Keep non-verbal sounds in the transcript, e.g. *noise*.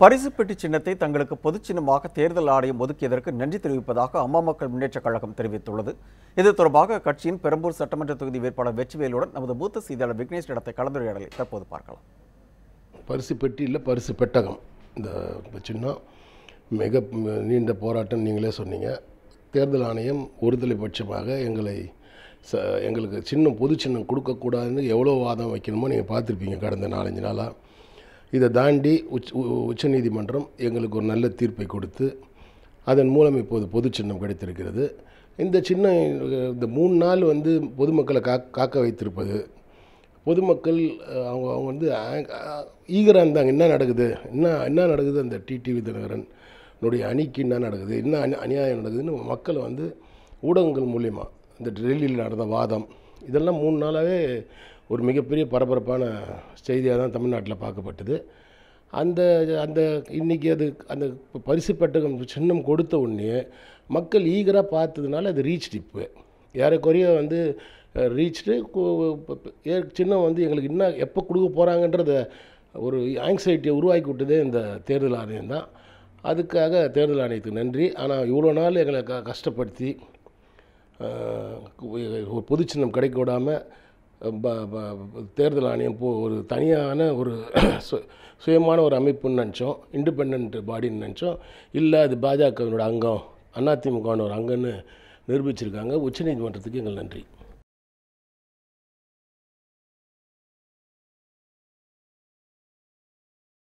பரிசு பெட்டி சின்னத்தை தங்களுக்கு பொதுச் சின்னமாக தேர்தல் ஆணையம் ஒதுக்கியதற்கு நன்றி தெரிவிப்பதாக அம்மா மக்கள் முன்னேற்றக் கழகம் தெரிவித்துள்ளது. இது தொடர்பாக கட்சியின் பெரம்பூர் சட்டமன்ற தொகுதி வேட்பாளர் வெற்றிவேலுடன் நமது மூத்த செய்தியாளர் விக்னேஷ் நடத்த கலந்துரையாடலை தற்போது பார்க்கலாம். பரிசு பெட்டி இல்லை பரிசு பெட்டகம். இந்த சின்னம் மிக நீண்ட போராட்டம் நீங்களே சொன்னீங்க. தேர்தல் ஆணையம் ஒருதலை பட்சமாக எங்களை ச எங்களுக்கு சின்னம் பொது சின்னம் கொடுக்கக்கூடாதுன்னு எவ்வளோ வாதம் வைக்கணுமோ நீங்கள் பார்த்துருப்பீங்க. கடந்த நாலஞ்சு நாளாக இதை தாண்டி உச்ச உ- உச்சநீதிமன்றம் எங்களுக்கு ஒரு நல்ல தீர்ப்பை கொடுத்து அதன் மூலம் இப்போது பொது சின்னம் கிடைத்திருக்கிறது. இந்த சின்னம் இந்த மூணு நாள் வந்து பொதுமக்களை காக் காக்க வைத்திருப்பது பொதுமக்கள் அவங்க அவங்க வந்து ஈகராக இருந்தாங்க. என்ன நடக்குது? என்ன என்ன நடக்குது? அந்த டிடிவி தினகரனுடைய அணிக்கு என்ன நடக்குது? என்ன அநி அநியாயம் நடக்குதுன்னு மக்களை வந்து ஊடகங்கள் மூலிமா இந்த டெல்லியில் நடந்த வாதம் இதெல்லாம் மூணு நாளாகவே ஒரு மிகப்பெரிய பரபரப்பான செய்தியாக தான் தமிழ்நாட்டில் பார்க்கப்பட்டது. அந்த அந்த இன்றைக்கி அது அந்த பரிசு பெட்டகம் சின்னம் கொடுத்த உடனே மக்கள் ஈகராக பார்த்ததுனால அது ரீச் டிப்பு ஏறக்குறைய வந்து ரீச்டு சின்னம் வந்து எங்களுக்கு இன்னும் எப்போ கொடுக்க போகிறாங்கன்றத ஒரு ஆங்ஸைட்டியை உருவாக்கி விட்டதே இந்த தேர்தல் ஆணையம் தான். அதுக்காக தேர்தல் ஆணையத்துக்கு நன்றி. ஆனால் இவ்வளோ நாள் எங்களை க கஷ்டப்படுத்தி ஒரு பொது சின்னம் கிடைக்க விடாமல் தேர்தல் ஆணையம் போ ஒரு தனியான ஒரு *clears throat* சு- சுயமான ஒரு அமைப்புன்னு நினச்சோம். இண்டிபெண்ட் பாடின்னு நினச்சோம். இல்லை அது பாஜகவினோட அங்கம் அதிமுகவினோட அங்கன்னு நிரூபிச்சிருக்காங்க. உச்சநீதிமன்றத்துக்கு எங்கள் நன்றி.